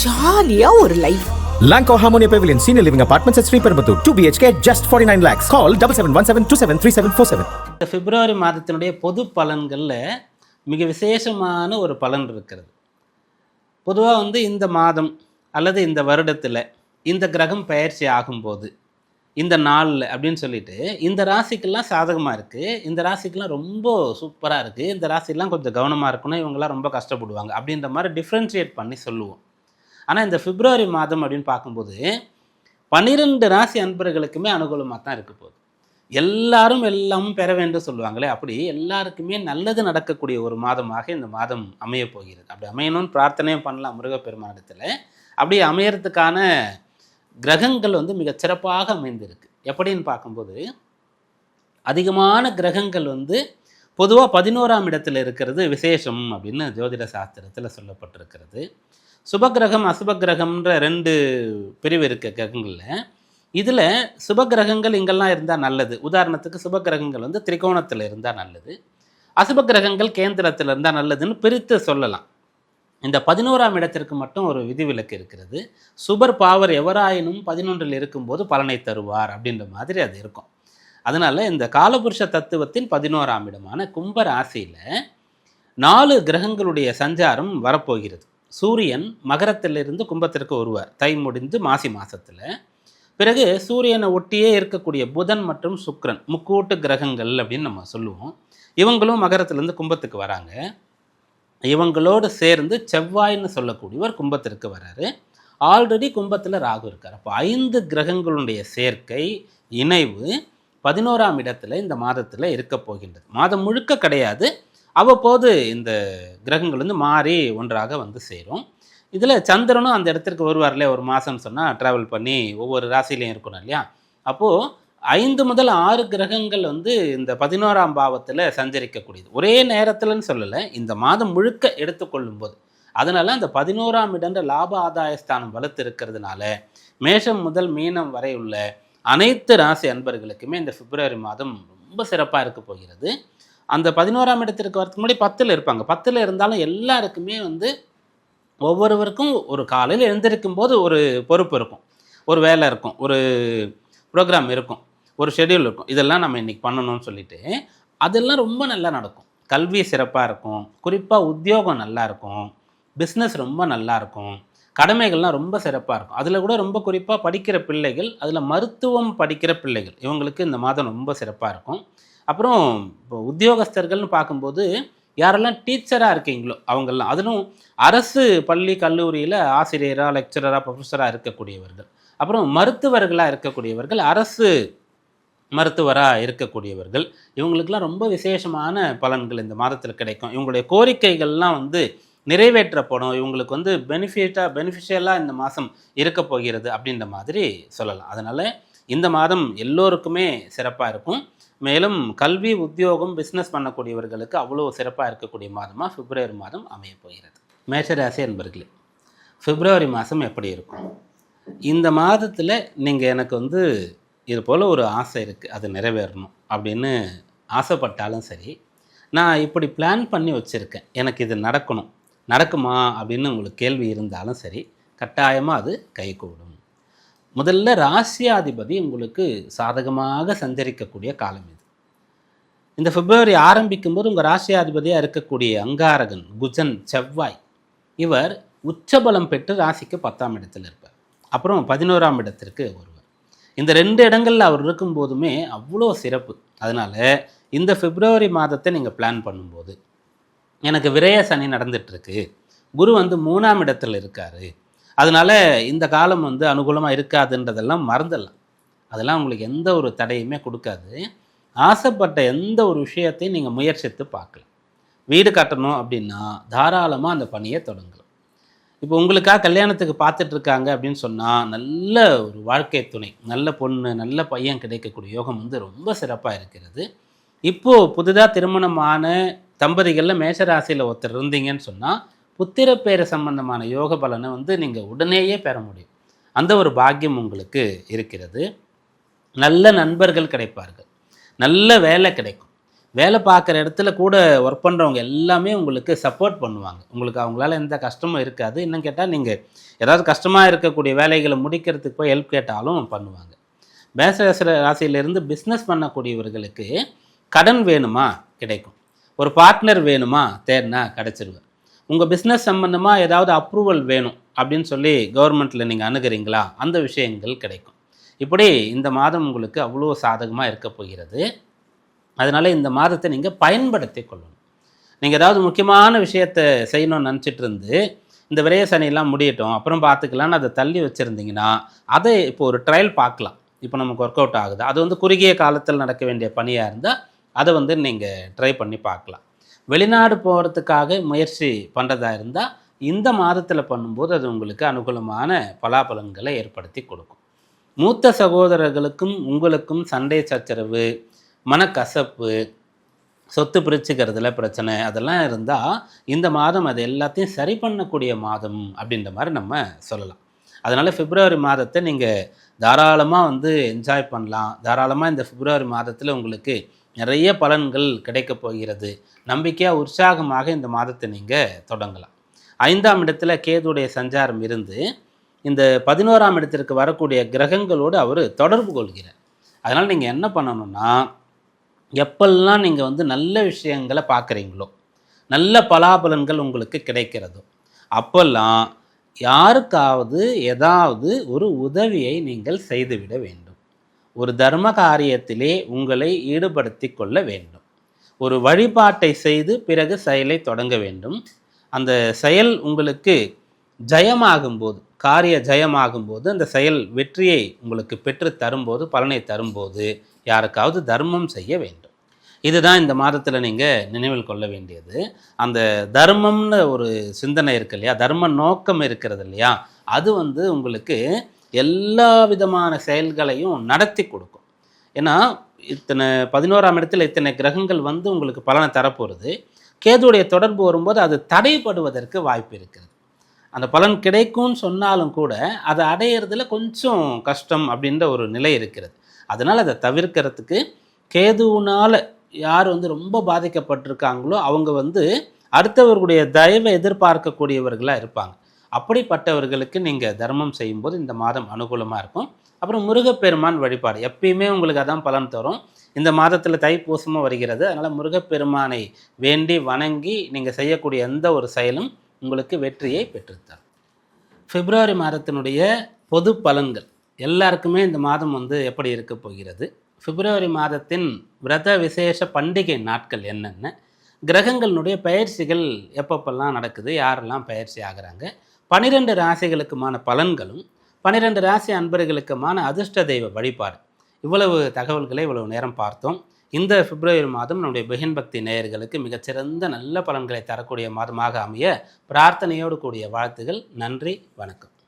ஜாலியா ஒரு life Lanco Harmonia Pavilion Senior Living Apartments at Sri Perambatoor. 2 BHK just 49 lakhs. Call 7717273747. இந்த பிப்ரவரி மாதத்தினுடைய பொது பலன்களில் மிக விசேஷமான ஒரு பலன் இருக்கிறது பொதுவாக வந்து இந்த மாதம் அல்லது இந்த வருடத்தில் இந்த கிரகம் பயிற்சி ஆகும்போது இந்த நாளில் அப்படின்னு சொல்லிட்டு இந்த ராசிக்கெல்லாம் சாதகமாக இருக்குது இந்த ராசிக்கெல்லாம் ரொம்ப சூப்பராக இருக்குது இந்த ராசிலாம் கொஞ்சம் கவனமாக இருக்கணும் இவங்கெல்லாம் ரொம்ப கஷ்டப்படுவாங்க அப்படின்ற மாதிரி டிஃப்ரென்ஷியேட் பண்ணி சொல்லுவோம் ஆனால் இந்த பிப்ரவரி மாதம் அப்படின்னு பார்க்கும்போது பன்னிரெண்டு ராசி அன்பர்களுக்குமே அனுகூலமாக தான் இருக்க போகுது. எல்லாரும் எல்லாமும் பெற வேண்டும் சொல்லுவாங்களே அப்படி எல்லாருக்குமே நல்லது நடக்கக்கூடிய ஒரு மாதமாக இந்த மாதம் அமைய போகிறது. அப்படி அமையணும்னு பிரார்த்தனையும் பண்ணலாம் முருகப்பெருமானிடத்தில். அப்படி அமையறதுக்கான கிரகங்கள் வந்து மிக சிறப்பாக அமைந்திருக்கு. எப்படின்னு பார்க்கும்போது அதிகமான கிரகங்கள் வந்து பொதுவாக பதினோராம் இடத்துல இருக்கிறது விசேஷம் அப்படின்னு ஜோதிட சாஸ்திரத்தில் சொல்லப்பட்டிருக்கிறது. சுபகிரகம் அசுபகிரகம்ன்ற ரெண்டு பிரிவு இருக்க கிரகங்களில். இதில் சுபகிரகங்கள் இங்கெல்லாம் இருந்தால் நல்லது. உதாரணத்துக்கு சுபகிரகங்கள் வந்து திரிகோணத்தில் இருந்தால் நல்லது. அசுபகிரகங்கள் கேந்திரத்தில் இருந்தால் நல்லதுன்னு பிரித்து சொல்லலாம். இந்த பதினோராம் இடத்திற்கு மட்டும் ஒரு விதிவிலக்கு இருக்கிறது. சுபர் பாவர் எவராயினும் பதினொன்றில் இருக்கும்போது பலனை தருவார் அப்படின்ற மாதிரி அது இருக்கும். அதனால் இந்த காலபுருஷ தத்துவத்தின் பதினோராம் இடமான கும்ப ராசியில் நாலு கிரகங்களுடைய சஞ்சாரம் வரப்போகிறது. சூரியன் மகரத்திலிருந்து கும்பத்திற்கு வருவார். தை முடிந்து மாசி மாதத்தில் பிறகு சூரியனை ஒட்டியே இருக்கக்கூடிய புதன் மற்றும் சுக்ரன் முக்கூட்டு கிரகங்கள் அப்படின்னு நம்ம சொல்லுவோம். இவங்களும் மகரத்திலேருந்து கும்பத்துக்கு வராங்க. இவங்களோடு சேர்ந்து செவ்வாய்ன்னு சொல்லக்கூடியவர் கும்பத்திற்கு வராரு. ஆல்ரெடி கும்பத்தில் ராகு இருக்கார். அப்போ ஐந்து கிரகங்களுடைய சேர்க்கை இணைவு பதினோராம் இடத்துல இந்த மாதத்தில் இருக்க போகின்றது. மாதம் முழுக்க கிடையாது. அவ்வப்போது இந்த கிரகங்கள் வந்து மாறி ஒன்றாக வந்து சேரும். இதில் சந்திரனும் அந்த இடத்திற்கு வருவார் இல்லையா? ஒரு மாதம்னு சொன்னால் ட்ராவல் பண்ணி ஒவ்வொரு ராசிலையும் இருக்கணும் இல்லையா? அப்போது ஐந்து முதல் ஆறு கிரகங்கள் வந்து இந்த பதினோராம் பாவத்தில் சஞ்சரிக்கக்கூடியது. ஒரே நேரத்தில்னு சொல்லலை இந்த மாதம் முழுக்க எடுத்துக்கொள்ளும் போது அதனால் அந்த பதினோராம் இடன்ற லாப ஆதாயஸ்தானம் வலுத்து இருக்கிறதுனால மேஷம் முதல் மீனம் வரை உள்ள அனைத்து ராசி அன்பர்களுக்குமே இந்த பிப்ரவரி மாதம் ரொம்ப சிறப்பாக இருக்க போகிறது. அந்த பதினோராம் இடத்திற்கு வரதுக்கு முன்னாடி பத்தில் இருப்பாங்க. பத்தில் இருந்தாலும் எல்லாருக்குமே வந்து ஒவ்வொருவருக்கும் ஒரு காலையில் எழுந்திருக்கும் போது ஒரு பொறுப்பு இருக்கும். ஒரு வேலை இருக்கும். ஒரு ப்ரோக்ராம் இருக்கும். ஒரு ஷெடியூல் இருக்கும். இதெல்லாம் நம்ம இன்றைக்கி பண்ணணும்னு சொல்லிட்டு அதெல்லாம் ரொம்ப நல்லா நடக்கும். கல்வி சிறப்பாக இருக்கும். குறிப்பாக உத்தியோகம் நல்லா இருக்கும். பிஸ்னஸ் ரொம்ப நல்லா இருக்கும். கடமைகள்லாம் ரொம்ப சிறப்பாக இருக்கும். அதில் கூட ரொம்ப குறிப்பாக படிக்கிற பிள்ளைகள் அதில் மருத்துவம் படிக்கிற பிள்ளைகள் இவங்களுக்கு இந்த மாதம் ரொம்ப சிறப்பாக இருக்கும். அப்புறம் இப்போ உத்தியோகஸ்தர்கள்னு பார்க்கும்போது யாரெல்லாம் டீச்சராக இருக்கீங்களோ அவங்கெல்லாம் அதிலும் அரசு பள்ளி கல்லூரியில் ஆசிரியராக லெக்சரராக ப்ரொஃபஸராக இருக்கக்கூடியவர்கள். அப்புறம் மருத்துவர்களாக இருக்கக்கூடியவர்கள் அரசு மருத்துவராக இருக்கக்கூடியவர்கள். இவங்களுக்கெல்லாம் ரொம்ப விசேஷமான பலன்கள் இந்த மாதத்தில் கிடைக்கும். இவங்களுடைய கோரிக்கைகள்லாம் வந்து நிறைவேற்றப்படும் இவங்களுக்கு வந்து பெனிஃபிட்டாக பெனிஃபிஷியலாக இந்த மாதம் இருக்க போகிறது அப்படின்ற மாதிரி சொல்லலாம். அதனால் இந்த மாதம் எல்லோருக்குமே சிறப்பாக இருக்கும். மேலும் கல்வி உத்தியோகம் பிஸ்னஸ் பண்ணக்கூடியவர்களுக்கு அவ்வளோ சிறப்பாக இருக்கக்கூடிய மாதமாக பிப்ரவரி மாதம் அமைய போகிறது. மேஷராசி என்பர்களே பிப்ரவரி மாதம் எப்படி இருக்கும்? இந்த மாதத்தில் நீங்கள் எனக்கு வந்து இது போல் ஒரு ஆசை இருக்குது அது நிறைவேறணும் அப்படின்னு ஆசைப்பட்டாலும் சரி நான் இப்படி பிளான் பண்ணி வச்சுருக்கேன். எனக்கு இது நடக்கணும். நடக்குமா அப்படின்னு உங்களுக்கு கேள்வி இருந்தாலும் சரி கட்டாயமாக அது கைகூடும். முதல்ல ராசியாதிபதி உங்களுக்கு சாதகமாக சஞ்சரிக்கக்கூடிய காலம் இது. இந்த பிப்ரவரி ஆரம்பிக்கும் போது உங்கள் ராசியாதிபதியாக இருக்கக்கூடிய அங்காரகன் குஜன் செவ்வாய் இவர் உச்சபலம் பெற்று ராசிக்கு பத்தாம் இடத்தில் இருப்பார். அப்புறம் பதினோராம் இடத்திற்கு வருவார். இந்த ரெண்டு இடங்களில் அவர் இருக்கும்போதுமே அவ்வளோ சிறப்பு. அதனால் இந்த பிப்ரவரி மாதத்தை நீங்கள் பிளான் பண்ணும்போது எனக்கு விரய சனி நடந்துட்டுருக்கு. குரு வந்து மூணாம் இடத்துல இருக்கார். அதனால் இந்த காலம் வந்து அனுகூலமாக இருக்காதுன்றதெல்லாம் மறந்துடலாம். அதெல்லாம் உங்களுக்கு எந்த ஒரு தடையுமே கொடுக்காது. ஆசைப்பட்ட எந்த ஒரு விஷயத்தையும் நீங்கள் முயற்சித்து பார்க்கலாம். வீடு கட்டணும் அப்படின்னா தாராளமாக அந்த பணியை தொடங்கலாம். இப்போ உங்களுக்காக கல்யாணத்துக்கு பார்த்துட்ருக்காங்க அப்படின்னு சொன்னால் நல்ல ஒரு வாழ்க்கை துணை நல்ல பொண்ணு நல்ல பையன் கிடைக்கக்கூடிய யோகம் வந்து ரொம்ப சிறப்பாக இருக்கிறது. இப்போது புதிதாக திருமணமான தம்பதிகளில் மேஷராசியில் ஒருத்தர் இருந்தீங்கன்னு சொன்னால் புத்திர பேர சம்பந்தமான யோக பலனை வந்து நீங்கள் உடனேயே பெற முடியும். அந்த ஒரு பாக்கியம் உங்களுக்கு இருக்கிறது. நல்ல நண்பர்கள் கிடைப்பார்கள். நல்ல வேலை கிடைக்கும். வேலை பார்க்குற இடத்துல கூட ஒர்க் பண்ணுறவங்க எல்லாமே உங்களுக்கு சப்போர்ட் பண்ணுவாங்க. உங்களுக்கு அவங்களால எந்த கஷ்டமும் இருக்காது. இன்னும் கேட்டால் நீங்கள் ஏதாவது கஷ்டமாக இருக்கக்கூடிய வேலைகளை முடிக்கிறதுக்கு போய் ஹெல்ப் கேட்டாலும் பண்ணுவாங்க. மேச ராசியிலிருந்து பிஸ்னஸ் பண்ணக்கூடியவர்களுக்கு கடன் வேணுமா? கிடைக்கும். ஒரு பார்ட்னர் வேணுமா? தேர்னா கிடச்சிருவார் உங்கள் பிஸ்னஸ் சம்மந்தமாக ஏதாவது அப்ரூவல் வேணும் அப்படின்னு சொல்லி கவர்மெண்ட்டில் நீங்கள் அணுகிறீங்களா? அந்த விஷயங்கள் கிடைக்கும். இப்படி இந்த மாதம் உங்களுக்கு அவ்வளோ சாதகமாக இருக்க போகிறது. அதனால் இந்த மாதத்தை நீங்கள் பயன்படுத்தி கொள்ளணும். நீங்கள் ஏதாவது முக்கியமான விஷயத்தை செய்யணும்னு நினச்சிட்டு இருந்து இந்த விரைய சனியெல்லாம் முடியட்டும் அப்புறம் பார்த்துக்கலான்னு அதை தள்ளி வச்சுருந்தீங்கன்னா அதை இப்போ ஒரு ட்ரையல் பார்க்கலாம். இப்போ நமக்கு ஒர்க் அவுட் ஆகுது. அது வந்து குறுகிய காலத்தில் நடக்க வேண்டிய பணியாக இருந்தால் அதை வந்து நீங்கள் ட்ரை பண்ணி பார்க்கலாம். வெளிநாடு போகிறதுக்காக முயற்சி பண்ணுறதா இருந்தால் இந்த மாதத்தில் பண்ணும்போது அது உங்களுக்கு அனுகூலமான பலாபலன்களை ஏற்படுத்தி கொடுக்கும். மூத்த சகோதரர்களுக்கும் உங்களுக்கும் சண்டை சச்சரவு மனக்கசப்பு சொத்து பிரிச்சுக்கிறதுல பிரச்சனை அதெல்லாம் இருந்தால் இந்த மாதம் அது எல்லாத்தையும் சரி பண்ணக்கூடிய மாதம் அப்படின்ற மாதிரி நம்ம சொல்லலாம். அதனால் பிப்ரவரி மாதத்தை நீங்கள் தாராளமாக வந்து என்ஜாய் பண்ணலாம். தாராளமாக இந்த பிப்ரவரி மாதத்தில் உங்களுக்கு நிறைய பலன்கள் கிடைக்க போகிறது. நம்பிக்கையாக உற்சாகமாக இந்த மாதத்தை நீங்கள் தொடங்கலாம். ஐந்தாம் இடத்துல கேதுடைய சஞ்சாரம் இருந்து இந்த பதினோராம் இடத்திற்கு வரக்கூடிய கிரகங்களோடு அவர் தொடர்பு கொள்கிறார். அதனால் நீங்கள் என்ன பண்ணணும்னா எப்பெல்லாம் நீங்கள் வந்து நல்ல விஷயங்களை பார்க்குறீங்களோ நல்ல பலாபலன்கள் உங்களுக்கு கிடைக்கிறதோ அப்பெல்லாம் யாருக்காவது ஏதாவது ஒரு உதவியை நீங்கள் செய்துவிட வேண்டும். ஒரு தர்ம காரியத்திலே உங்களை ஈடுபடுத்தி கொள்ள வேண்டும். ஒரு வழிபாட்டை செய்து பிறகு செயலை தொடங்க வேண்டும். அந்த செயல் உங்களுக்கு ஜெயமாகும்போது காரிய ஜெயமாகும்போது அந்த செயல் வெற்றியை உங்களுக்கு பெற்று தரும்போது பலனை தரும்போது யாருக்காவது தர்மம் செய்ய வேண்டும். இதுதான் இந்த மாதத்தில் நீங்கள் நினைவில் கொள்ள வேண்டியது. அந்த தர்மம்னு ஒரு சிந்தனை இருக்கு இல்லையா? தர்ம நோக்கம் இருக்கிறது இல்லையா? அது வந்து உங்களுக்கு எல்லா விதமான செயல்களையும் நடத்தி கொடுக்கும். ஏன்னா இத்தனை பதினோராம் இடத்துல இத்தனை கிரகங்கள் வந்து உங்களுக்கு பலனை தரப்போகிறது கேதுடைய தொடர்பு வரும்போது அது தடைப்படுவதற்கு வாய்ப்பு இருக்குது அந்த பலன் கிடைக்கும்னு சொன்னாலும் கூட அதை அடையிறதுல கொஞ்சம் கஷ்டம் அப்படின்ற ஒரு நிலை இருக்கிறது. அதனால் அதை தவிர்க்கிறதுக்கு கேதுவினால் யார் வந்து ரொம்ப பாதிக்கப்பட்டிருக்காங்களோ அவங்க வந்து அடுத்தவர்களுடைய தயவை எதிர்பார்க்கக்கூடியவர்களாக இருப்பாங்க. அப்படிப்பட்டவர்களுக்கு நீங்கள் தர்மம் செய்யும்போது இந்த மாதம் அனுகூலமாக இருக்கும். அப்புறம் முருகப்பெருமான் வழிபாடு. எப்பயுமே உங்களுக்கு அதான் பலன் தரும். இந்த மாதத்தில் தைப்பூசமும் வருகிறது. அதனால் முருகப்பெருமானை வேண்டி வணங்கி நீங்கள் செய்யக்கூடிய எந்த ஒரு செயலும் உங்களுக்கு வெற்றியை பெற்றுத்தரும். பிப்ரவரி மாதத்தினுடைய பொது பலன்கள். எல்லாருக்குமே இந்த மாதம் வந்து எப்படி இருக்க போகிறது? பிப்ரவரி மாதத்தின் விரத விசேஷ பண்டிகை நாட்கள் என்னென்ன? கிரகங்களுடைய பயிற்சிகள் எப்பப்பெல்லாம் நடக்குது? யாரெல்லாம் பயிற்சி ஆகிறாங்க? பனிரெண்டு ராசிகளுக்குமான பலன்களும் பனிரெண்டு ராசி அன்பர்களுக்குமான அதிர்ஷ்ட தெய்வ வழிபாடு. இவ்வளவு தகவல்களை இவ்வளவு நேரம் பார்த்தோம். இந்த பிப்ரவரி மாதம் நம்முடைய பெஹின் பக்தி நேயர்களுக்கு மிகச்சிறந்த நல்ல பலன்களை தரக்கூடிய மாதமாக அமைய பிரார்த்தனையோடு கூடிய வாழ்த்துகள். நன்றி வணக்கம்.